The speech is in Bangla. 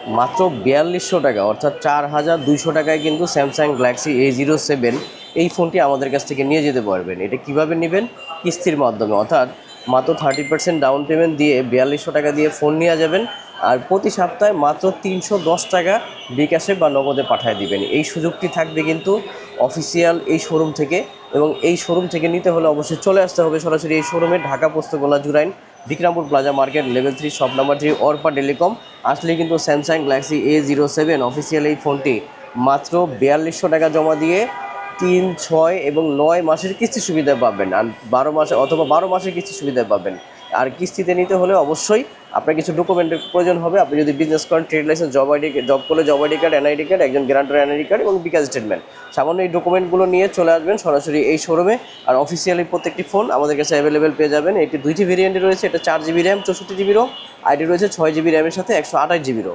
মাত্র বিয়াল্লিশশো টাকা, অর্থাৎ চার হাজার দুইশো টাকায় কিন্তু Samsung Galaxy A zero seven এই ফোনটি আমাদের কাছ থেকে নিয়ে যেতে পারবেন। এটা কীভাবে নেবেন? কিস্তির মাধ্যমে, অর্থাৎ মাত্র থার্টি পার্সেন্ট ডাউন পেমেন্ট দিয়ে বিয়াল্লিশশো টাকা দিয়ে ফোন নিয়ে যাবেন আর প্রতি সপ্তাহে মাত্র তিনশো দশ টাকা বিকাশে বা নগদে পাঠিয়ে দিবেন। এই সুযোগটি থাকবে কিন্তু অফিসিয়াল এই শোরুম থেকে এবং এই শোরুম থেকে নিতে হলে অবশ্যই চলে আসতে হবে সরাসরি এই শোরুমে Dhaka Postogola Jurain Bikrampur plaza market level three shop number three Orpa telecom. আসলে কিন্তু Samsung Galaxy A zero seven official এই ফোনটি মাত্র বিয়াল্লিশশো টাকা জমা দিয়ে তিন, ছয় এবং নয় মাসের কিস্তি সুবিধা পাবেন। আর বারো মাসে অথবা বারো মাসের কিস্তি সুবিধা পাবেন। আর কিস্তিতে নিতে হলে অবশ্যই আপনার কিছু ডকুমেন্টের প্রয়োজন হবে। আপনি যদি বিজনেস করেন trade licence job ID job করলে job ID card NID card একজন গ্যারান্টার এনআইডি কার্ড এবং বিকাশ স্টেটমেন্ট সামান্য এই ডকুমেন্টগুলো নিয়ে চলে আসবেন সরাসরি এই শোরুমে আর অফিসিয়ালি প্রত্যেকটি ফোন আমাদের কাছে অ্যাভেলেবেল পেয়ে যাবেন। এটি দুইটি ভেরিয়েন্টে রয়েছে, এটা চার জিবি র্যাম চৌষট্টি জিবি রোম আইডি রয়েছে ছয় জিবি র্যামের সাথে একশো আঠাশ জিবি রোম